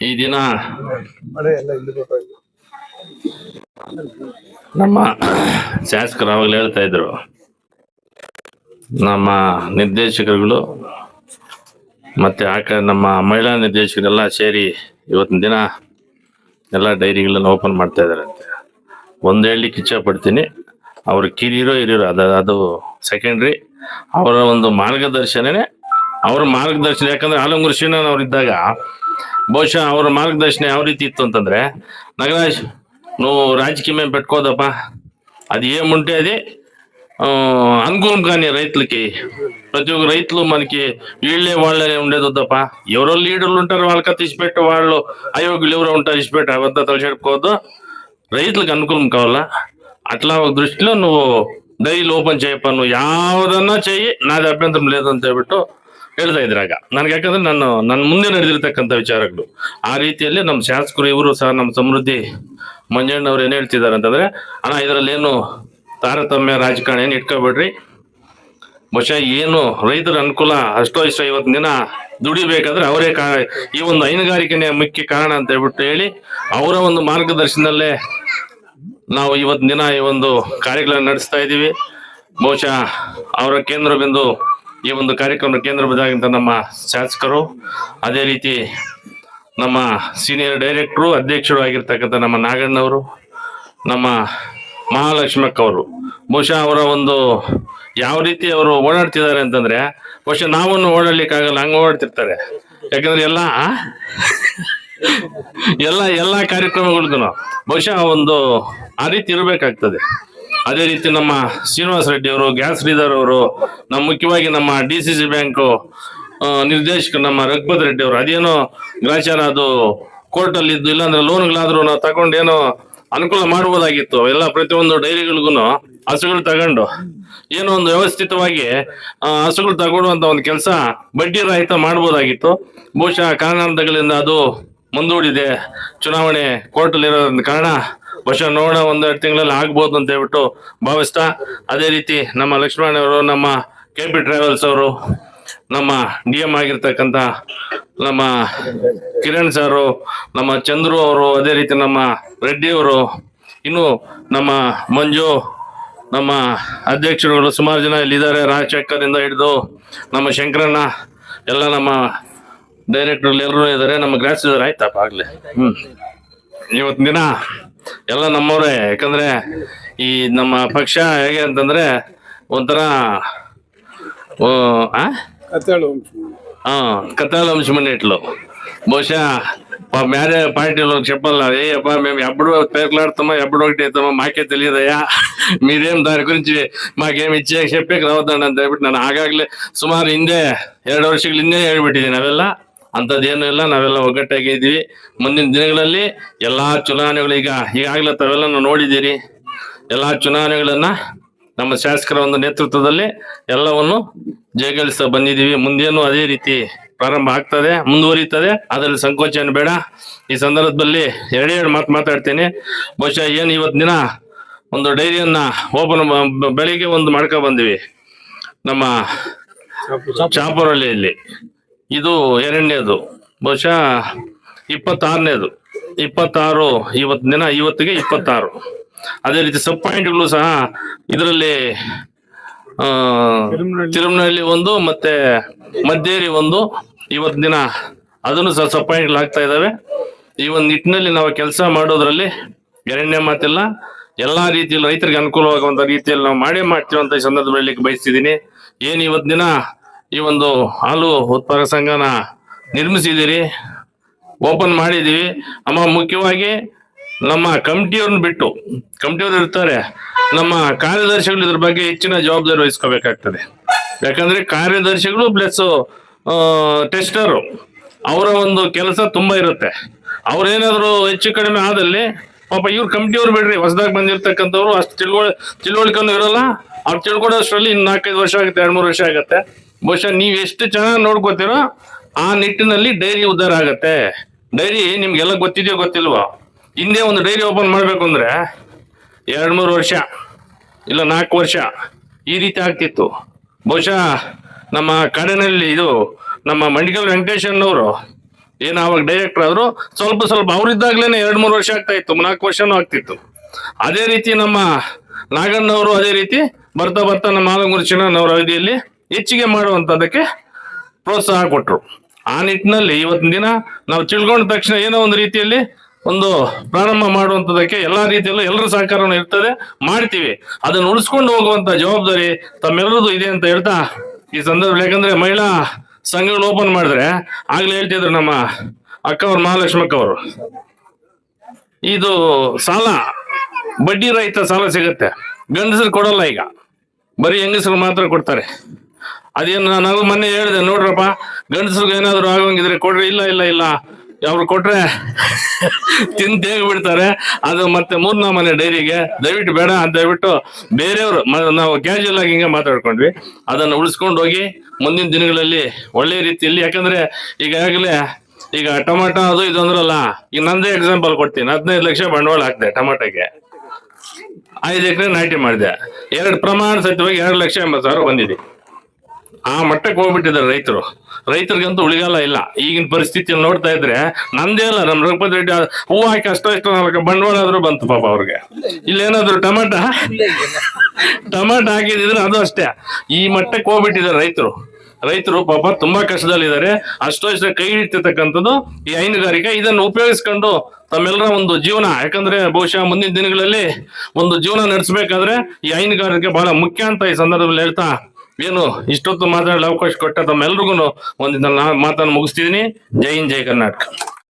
ಈ ದಿನ ನಮ್ಮ ಶಾಸಕರು ಅವಾಗಲೇ ಹೇಳ್ತಾ ಇದ್ರು. ನಮ್ಮ ನಿರ್ದೇಶಕರುಗಳು ಮತ್ತೆ ಆ ಕಡೆ ನಮ್ಮ ಮಹಿಳಾ ನಿರ್ದೇಶಕರೆಲ್ಲ ಸೇರಿ ಇವತ್ತಿನ ದಿನ ಎಲ್ಲ ಡೈರಿಗಳನ್ನ ಓಪನ್ ಮಾಡ್ತಾ ಇದ್ದಾರೆ ಅಂತ. ಒಂದು ಹೇಳಲಿಕ್ಕೆ ಇಚ್ಛಪಡ್ತೀನಿ. ಅವ್ರ ಕಿರಿಯರೋ ಹಿರಿಯರೋ ಅದು ಅದು ಸೆಕೆಂಡ್ರಿ ಅವರ ಒಂದು ಮಾರ್ಗದರ್ಶನನೇ ಅವರ ಮಾರ್ಗದರ್ಶನ. ಯಾಕಂದ್ರೆ ಆಲಂಗೂರು ಶ್ರೀನಾಥ್ ಅವ್ರು ಇದ್ದಾಗ బహుశా ಅವರ ಮಾರ್ಗದರ್ಶನ ಯಾವ ರೀತಿ ಇತ್ತು ಅಂತಂದ್ರೆ ನಗರಾಜ್ నువ్వు రాజకీయం ఏం పెట్టుకోదప్పా అది ఏముంటే అది అనుకూలం కానీ రైతులకి ప్రతి ఒక్క రైతులు మనకి వీళ్ళే వాళ్ళనే ఉండేది వద్దప్ప ఎవరో లీడర్లు ఉంటారు వాళ్ళకి తీసిపెట్టి వాళ్ళు అయోగ్యులు ఎవరో ఉంటారు తీసిపెట్టి అవద్ద తలచెప్పుకోవద్దు రైతులకు అనుకూలం కావాలా అట్లా ఒక దృష్టిలో నువ్వు దయలు ఓపెన్ చేయప్ప నువ్వు యావదన్నా చెయ్యి నాది అభ్యంతరం లేదని చెప్పిట్టు ಹೇಳ್ತಾ ಇದ್ರಾಗ ನನಗೆ ಯಾಕಂದ್ರೆ ನಾನು ನನ್ನ ಮುಂದೆ ನಡೆದಿರ್ತಕ್ಕಂಥ ವಿಚಾರಗಳು. ಆ ರೀತಿಯಲ್ಲಿ ನಮ್ಮ ಶಾಸಕರು, ಇವರು ಸಹ ನಮ್ಮ ಸಮೃದ್ಧಿ ಮಂಜಣ್ಣವ್ರು ಏನ್ ಹೇಳ್ತಿದ್ದಾರೆ ಅಂತಂದ್ರೆ, ಅಣ್ಣ ಇದರಲ್ಲಿ ಏನು ತಾರತಮ್ಯ ರಾಜಕಾರಣ ಏನು ಇಟ್ಕೋಬೇಡ್ರಿ? ಬಹುಶಃ ಏನು ರೈತರ ಅನುಕೂಲ ಅಷ್ಟೋ ಇಷ್ಟ ಇವತ್ತಿನ ದಿನ ದುಡಿಬೇಕಾದ್ರೆ ಅವರೇ ಕಾ, ಈ ಒಂದು ಹೈನುಗಾರಿಕೆನೇ ಮುಖ್ಯ ಕಾರಣ ಅಂತ ಹೇಳ್ಬಿಟ್ಟು ಹೇಳಿ, ಅವರ ಒಂದು ಮಾರ್ಗದರ್ಶನದಲ್ಲೇ ನಾವು ಇವತ್ತಿನ ದಿನ ಈ ಒಂದು ಕಾರ್ಯಗಳನ್ನು ನಡೆಸ್ತಾ ಇದ್ದೀವಿ. ಬಹುಶಃ ಅವರ ಕೇಂದ್ರ ಬಿಂದು ಈ ಒಂದು ಕಾರ್ಯಕ್ರಮ ಕೇಂದ್ರ ಬಿಂದಾಗಿಂತ ನಮ್ಮ ಶಾಸಕರು, ಅದೇ ರೀತಿ ನಮ್ಮ ಸೀನಿಯರ್ ಡೈರೆಕ್ಟ್ರು ಅಧ್ಯಕ್ಷರು ಆಗಿರ್ತಕ್ಕಂಥ ನಮ್ಮ ನಾಗಣ್ಣವರು, ನಮ್ಮ ಮಹಾಲಕ್ಷ್ಮಕ್ಕ ಅವರು ಬಹುಶಃ ಅವರ ಒಂದು ಯಾವ ರೀತಿ ಅವರು ಓಡಾಡ್ತಿದ್ದಾರೆ ಅಂತಂದ್ರೆ, ಬಹುಶಃ ನಾವನ್ನು ಓಡಾಡ್ಲಿಕ್ಕಾಗಲ್ಲ, ಹಂಗೆ ಓಡಾಡ್ತಿರ್ತಾರೆ. ಯಾಕಂದ್ರೆ ಎಲ್ಲ ಎಲ್ಲ ಎಲ್ಲ ಕಾರ್ಯಕ್ರಮಗಳಿಗೂ ಬಹುಶಃ ಒಂದು ಆ ರೀತಿ ಇರಬೇಕಾಗ್ತದೆ. ಅದೇ ರೀತಿ ನಮ್ಮ ಶ್ರೀನಿವಾಸ ರೆಡ್ಡಿ ಅವರು, ಗ್ಯಾಸ್ ಶ್ರೀಧರ್ ಅವರು, ನಮ್ಮ ಮುಖ್ಯವಾಗಿ ನಮ್ಮ ಡಿ ಸಿ ಸಿ ಬ್ಯಾಂಕು ನಿರ್ದೇಶಕ ನಮ್ಮ ರಘುಪತ್ ರೆಡ್ಡಿ ಅವರು, ಅದೇನೋ ಗ್ರಾಚಾರ ಅದು ಕೋರ್ಟಲ್ಲಿ ಇದ್ದು, ಇಲ್ಲಾಂದ್ರೆ ಲೋನ್ಗಳಾದ್ರೂ ನಾವು ತಗೊಂಡು ಏನೋ ಅನುಕೂಲ ಮಾಡ್ಬೋದಾಗಿತ್ತು. ಎಲ್ಲ ಪ್ರತಿಯೊಂದು ಡೈರಿಗಳಿಗೂ ಹಸುಗಳು ತಗೊಂಡು, ಏನೋ ಒಂದು ವ್ಯವಸ್ಥಿತವಾಗಿ ಹಸುಗಳು ತಗೊಳ್ಳುವಂತ ಒಂದು ಕೆಲಸ ಬಡ್ಡಿ ರಹಿತ ಮಾಡ್ಬೋದಾಗಿತ್ತು. ಬಹುಶಃ ಕಾರಣಾಂತರಗಳಿಂದ ಅದು ಮುಂದೂಡಿದೆ. ಚುನಾವಣೆ ಕೋರ್ಟಲ್ಲಿರೋದ್ರಿಂದ ಕಾರಣ ಬಹುಶಃ ನೋಡೋಣ ಒಂದೆರಡು ತಿಂಗಳಲ್ಲಿ ಆಗ್ಬೋದು ಅಂತ ಹೇಳ್ಬಿಟ್ಟು ಭಾವಿಸ್ತಾ ಅದೇ ರೀತಿ ನಮ್ಮ ಲಕ್ಷ್ಮಣ ಅವರು ನಮ್ಮ ಕೆ ಪಿ ಟ್ರಾವೆಲ್ಸ್ ಅವರು, ನಮ್ಮ ಡಿ ಎಂ ಆಗಿರ್ತಕ್ಕಂಥ ನಮ್ಮ ಕಿರಣ್ ಸಾರು ನಮ್ಮ ಚಂದ್ರು ಅವರು, ಅದೇ ರೀತಿ ನಮ್ಮ ರೆಡ್ಡಿ ಅವರು, ಇನ್ನು ನಮ್ಮ ಮಂಜು, ನಮ್ಮ ಅಧ್ಯಕ್ಷರುಗಳು ಸುಮಾರು ಜನ ಇಲ್ಲಿದ್ದಾರೆ. ರಾಜಶೇಖರಿಂದ ಹಿಡಿದು ನಮ್ಮ ಶಂಕರಣ್ಣ, ಎಲ್ಲ ನಮ್ಮ ಡೈರೆಕ್ಟರ್ ಎಲ್ಲರೂ ಇದ್ದಾರೆ. ನಮ್ಮ ಗ್ರಾಸ್ ಇದ್ದಾರೆ ಆಯ್ತಪ್ಪ ಆಗ್ಲಿ. ಹ್ಮ್. ಇವತ್ತಿನ ದಿನ ಎಲ್ಲ ನಮ್ಮವರೇ ಯಾಕಂದ್ರೆ ಈ ನಮ್ಮ ಪಕ್ಷ ಹೇಗೆ ಅಂತಂದ್ರೆ ಒಂಥರ ಓ ಆ ಕತ್ತಾಳು ఆ, కథాలు అంశమనేట్లు బహుశా మా మ్యారే పార్టీలో చెప్పాలా ఏ అబ్బా మేము ఎప్పుడు పేర్లాడుతామో ఎప్పుడు ఒకటి అవుతామో మాకే తెలియదయ్యా మీరేం దాని గురించి మాకేం ఇచ్చే చెప్పే రావద్దండి ಅಂತ ಹೇಳ್ಬಿಟ್ಟು ನಾನು ಆಗಾಗ್ಲೇ ಸುಮಾರು ಹಿಂದೆ ಎರಡು ವರ್ಷಗಳ ಹಿಂದೆ ಹೇಳ್ಬಿಟ್ಟಿದ್ದೀನಿ ನಾವೆಲ್ಲ ಅಂಥದ್ದೇನು ಇಲ್ಲ, ನಾವೆಲ್ಲ ಒಗ್ಗಟ್ಟಾಗಿ ಇದ್ದೀವಿ. ಮುಂದಿನ ದಿನಗಳಲ್ಲಿ ಎಲ್ಲಾ ಚುನಾವಣೆಗಳು ಈಗ ಈಗಾಗಲೇ ತಾವೆಲ್ಲ ನೋಡಿದ್ದೀರಿ. ಎಲ್ಲಾ ಚುನಾವಣೆಗಳನ್ನ ನಮ್ಮ ಶಾಸಕರ ಒಂದು ನೇತೃತ್ವದಲ್ಲಿ ಎಲ್ಲವನ್ನು ಜಯಗಳಿಸ್ತಾ ಬಂದಿದ್ದೀವಿ. ಮುಂದೇನು ಅದೇ ರೀತಿ ಪ್ರಾರಂಭ ಆಗ್ತದೆ ಮುಂದುವರಿಯುತ್ತದೆ ಅದರಲ್ಲಿ ಸಂಕೋಚ ಏನು ಬೇಡ. ಈ ಸಂದರ್ಭದಲ್ಲಿ ಎರಡೆರಡು ಮಾತು ಮಾತಾಡ್ತೀನಿ. ಬಹುಶಃ ಏನು ಇವತ್ತು ದಿನ ಒಂದು ಡೈರಿಯನ್ನ ಓಪನ್ ಬೆಳಿಗ್ಗೆ ಒಂದು ಮಾಡ್ಕೊ ಬಂದಿವಿ. ನಮ್ಮ ಚಾಪುರಹಳ್ಳಿಯಲ್ಲಿ ಇದು ಎರಡನೇದು ಬಹುಶಃ ಇಪ್ಪತ್ತಾರನೇದು. ಇಪ್ಪತ್ತಾರು ಇವತ್ತು ದಿನ ಇವತ್ತಿಗೆ ಇಪ್ಪತ್ತಾರು. ಅದೇ ರೀತಿ ಸಬ್ ಪಾಯಿಂಟ್ಗಳು ಸಹ ಇದರಲ್ಲಿ ತಿರುಮಲಹಳ್ಳಿ ಒಂದು ಮತ್ತೆ ಮದ್ದೇರಿ ಒಂದು. ಇವತ್ತು ದಿನ ಅದನ್ನು ಸಹ ಸಬ್ ಪಾಯಿಂಟ್ಗಳು ಆಗ್ತಾ ಇದಾವೆ ಈ ಒಂದು ನಿಟ್ಟಿನಲ್ಲಿ ನಾವು ಕೆಲಸ ಮಾಡೋದ್ರಲ್ಲಿ ಎರಡನೇ ಮಾತಿಲ್ಲ. ಎಲ್ಲಾ ರೀತಿಯಲ್ಲಿ ರೈತರಿಗೆ ಅನುಕೂಲವಾಗುವಂತ ರೀತಿಯಲ್ಲಿ ನಾವು ಮಾಡೇ ಮಾಡ್ತೀವಿ ಅಂತ ಈ ಸಂದರ್ಭದಲ್ಲಿ ಬಯಸ್ತಿದ್ದೀನಿ. ಏನು ಇವತ್ತು ದಿನ ಈ ಒಂದು ಹಾಲು ಉತ್ಪಾದಕ ಸಂಘನ ನಿರ್ಮಿಸಿದ್ದೀರಿ. ಓಪನ್ ಮಾಡಿದ್ದೀವಿ. ಅಮ್ಮ ಮುಖ್ಯವಾಗಿ ನಮ್ಮ ಕಮಿಟಿಯವ್ರನ್ನ ಬಿಟ್ಟು, ಕಮಿಟಿಯವ್ರು ಇರ್ತಾರೆ. ನಮ್ಮ ಕಾರ್ಯದರ್ಶಿಗಳು ಇದ್ರ ಬಗ್ಗೆ ಹೆಚ್ಚಿನ ಜವಾಬ್ದಾರಿ ವಹಿಸ್ಕೋಬೇಕಾಗ್ತದೆ. ಯಾಕಂದ್ರೆ ಕಾರ್ಯದರ್ಶಿಗಳು ಪ್ಲಸ್ ಟೆಸ್ಟರು ಅವರ ಒಂದು ಕೆಲಸ ತುಂಬಾ ಇರುತ್ತೆ. ಅವ್ರೇನಾದ್ರು ಹೆಚ್ಚು ಕಡಿಮೆ ಆದಲ್ಲಿ ಪಾಪ ಇವ್ರು ಕಮಿಟಿಯವ್ರು ಬಿಡ್ರಿ, ಹೊಸದಾಗಿ ಬಂದಿರ್ತಕ್ಕಂಥವ್ರು ಅಷ್ಟು ತಿಳುವಳ, ತಿಳುವಳಿಕೆನೂ ಇರಲ್ಲ. ಅವ್ರು ತಿಳ್ಕೊಡೋಷ್ಟರಲ್ಲಿ ಇನ್ನು ನಾಲ್ಕೈದು ವರ್ಷ ಆಗುತ್ತೆ ಎರಡು ಮೂರು ವರ್ಷ ಆಗುತ್ತೆ. ಬಹುಶಃ ನೀವು ಎಷ್ಟು ಚೆನ್ನಾಗಿ ನೋಡ್ಕೋತೀರೋ ಆ ನಿಟ್ಟಿನಲ್ಲಿ ಡೈರಿ ಉದ್ಧಾರ ಆಗತ್ತೆ. ಡೈರಿ ನಿಮ್ಗೆಲ್ಲ ಗೊತ್ತಿದೆಯೋ ಗೊತ್ತಿಲ್ವೋ? ಹಿಂದೆ ಒಂದು ಡೈರಿ ಓಪನ್ ಮಾಡ್ಬೇಕು ಅಂದ್ರೆ ಎರಡು ಮೂರು ವರ್ಷ, ಇಲ್ಲ ನಾಲ್ಕು ವರ್ಷ ಈ ರೀತಿ ಆಗ್ತಿತ್ತು. ಬಹುಶಃ ನಮ್ಮ ಕಾಡಿನಲ್ಲಿ ಇದು ನಮ್ಮ ಮಂಡಿಕಲ್ ವೆಂಕಟೇಶಣ್ಣವರು ಏನು ಅವಾಗ ಡೈರೆಕ್ಟರ್ ಆದ್ರು ಸ್ವಲ್ಪ ಸ್ವಲ್ಪ ಅವರಿದ್ದಾಗ್ಲೇನೆ ಎರಡ್ ಮೂರು ವರ್ಷ ಆಗ್ತಾ ಇತ್ತು, ನಾಲ್ಕು ವರ್ಷನೂ ಆಗ್ತಿತ್ತು. ಅದೇ ರೀತಿ ನಮ್ಮ ನಾಗಣ್ಣವರು ಅದೇ ರೀತಿ ಬರ್ತಾ ಬರ್ತಾ ನಮ್ಮ ಆಲಂಗೂರು ಚಿನ್ನನವರ ಅವಧಿಯಲ್ಲಿ ಹೆಚ್ಚಿಗೆ ಮಾಡುವಂತದಕ್ಕೆ ಪ್ರೋತ್ಸಾಹ ಕೊಟ್ರು. ಆ ನಿಟ್ಟಿನಲ್ಲಿ ಇವತ್ತಿನ ದಿನ ನಾವು ತಿಳ್ಕೊಂಡ ತಕ್ಷಣ ಏನೋ ಒಂದು ರೀತಿಯಲ್ಲಿ ಒಂದು ಪ್ರಾರಂಭ ಮಾಡುವಂಥದ್ದಕ್ಕೆ ಎಲ್ಲಾ ರೀತಿಯಲ್ಲೂ ಎಲ್ಲರ ಸಹಕಾರನೂ ಇರ್ತದೆ. ಮಾಡ್ತೀವಿ. ಅದನ್ನು ಉಳಿಸ್ಕೊಂಡು ಹೋಗುವಂತ ಜವಾಬ್ದಾರಿ ತಮ್ಮೆಲ್ಲರದು ಇದೆ ಅಂತ ಹೇಳ್ತಾ ಈ ಸಂದರ್ಭದಲ್ಲಿ. ಯಾಕಂದ್ರೆ ಮಹಿಳಾ ಸಂಘಗಳು ಓಪನ್ ಮಾಡಿದ್ರೆ ಆಗ್ಲೇ ಹೇಳ್ತಿದ್ರು ನಮ್ಮ ಅಕ್ಕ ಮಹಾಲಕ್ಷ್ಮಕ್ಕ ಅವರು. ಇದು ಸಾಲ, ಬಡ್ಡಿ ರಹಿತ ಸಾಲ ಸಿಗುತ್ತೆ. ಗಂಡಸರು ಕೊಡಲ್ಲ ಈಗ. ಬರೀ ಹೆಂಗಸರು ಮಾತ್ರ ಕೊಡ್ತಾರೆ. ಅದೇನು ನಾನು ಮೊನ್ನೆ ಹೇಳಿದೆ, ನೋಡ್ರಪ್ಪ, ಗಂಡಸ್ರಿಗೆ ಏನಾದ್ರು ಆಗೋಂಗಿದ್ರೆ ಕೊಡ್ರಿ, ಇಲ್ಲ ಇಲ್ಲ ಇಲ್ಲ. ಅವ್ರು ಕೊಟ್ರೆ ತಿನ್ ತೇಗ್ ಬಿಡ್ತಾರೆ. ಅದು ಮತ್ತೆ ಮೂರ್ನ ಮನೆ ಡೈರಿಗೆ. ದಯವಿಟ್ಟು ಬೇಡ ಅಂತ ಹೇಳ್ಬಿಟ್ಟು ಬೇರೆಯವರು ನಾವು ಕ್ಯಾಶುವಲ್ ಆಗಿ ಹಿಂಗೆ ಮಾತಾಡ್ಕೊಂಡ್ವಿ. ಅದನ್ನು ಉಳಿಸ್ಕೊಂಡು ಹೋಗಿ ಮುಂದಿನ ದಿನಗಳಲ್ಲಿ ಒಳ್ಳೆ ರೀತಿಯಲ್ಲಿ, ಯಾಕಂದ್ರೆ ಈಗಾಗಲೇ ಈಗ ಟೊಮಾಟೊ ಅದು ಇದು ಅಂದ್ರಲ್ಲ, ಈಗ ನಂದೇ ಎಕ್ಸಾಂಪಲ್ ಕೊಡ್ತೀನಿ. ಹದಿನೈದು ಲಕ್ಷ ಬಂಡವಾಳ ಹಾಕ್ದೆ ಟೊಮಾಟೊಗೆ. ಐದು ಎಕರೆ ನಾಟಿ ಮಾಡಿದೆ. ಎರಡು ಪ್ರಮಾಣ ಸತ್ಯವಾಗಿ ಎರಡು ಲಕ್ಷ ಎಂಬತ್ತು ಸಾವಿರ ಬಂದಿದೆ. ಆ ಮಟ್ಟಕ್ಕೆ ಹೋಗ್ಬಿಟ್ಟಿದ್ದಾರೆ ರೈತರು. ರೈತರಿಗಂತೂ ಉಳಿಗಾಲ ಇಲ್ಲ. ಈಗಿನ ಪರಿಸ್ಥಿತಿಯಲ್ಲಿ ನೋಡ್ತಾ ಇದ್ರೆ ನಂದೇ ಅಲ್ಲ, ನಮ್ಮ ರಘುಪತಿ ರೆಡ್ಡಿ ಹೂವು ಹಾಕಿ ಅಷ್ಟೋ ಇಷ್ಟೋ ನಾಲ್ಕು ಬಂಡವಾಳ ಆದ್ರೂ ಬಂತು ಪಾಪ ಅವ್ರಿಗೆ. ಇಲ್ಲೇನಾದ್ರು ಟಮಾಟ? ಟಮಾಟ ಹಾಕಿದ್ರೆ ಅದು ಅಷ್ಟೇ. ಈ ಮಟ್ಟಕ್ಕೆ ಹೋಗ್ಬಿಟ್ಟಿದ್ದಾರೆ ರೈತರು. ರೈತರು ಪಾಪ ತುಂಬಾ ಕಷ್ಟದಲ್ಲಿದ್ದಾರೆ. ಅಷ್ಟೋ ಇಷ್ಟ ಕೈ ಹಿಡಿತಿರ್ತಕ್ಕಂಥದ್ದು ಈ ಹೈನುಗಾರಿಕೆ ಇದನ್ನು ಉಪಯೋಗಿಸ್ಕೊಂಡು ತಮ್ಮೆಲ್ಲರ ಒಂದು ಜೀವನ. ಯಾಕಂದ್ರೆ ಬಹುಶಃ ಮುಂದಿನ ದಿನಗಳಲ್ಲಿ ಒಂದು ಜೀವನ ನಡೆಸಬೇಕಾದ್ರೆ ಈ ಹೈನುಗಾರಿಕೆ ಬಹಳ ಮುಖ್ಯ ಅಂತ ಈ ಸಂದರ್ಭದಲ್ಲಿ ಹೇಳ್ತಾ ಏನು ಇಷ್ಟೊತ್ತು ಮಾತಾಡಲು ಅವಕಾಶ ಕೊಟ್ಟ ತಮ್ಮೆಲ್ರಿಗೂ ಒಂದಿನ ಮಾತನ್ನು ಮುಗಿಸ್ತಿದ್ದೀನಿ ಜೈ ಹಿಂದ್ ಜೈ ಕರ್ನಾಟಕ.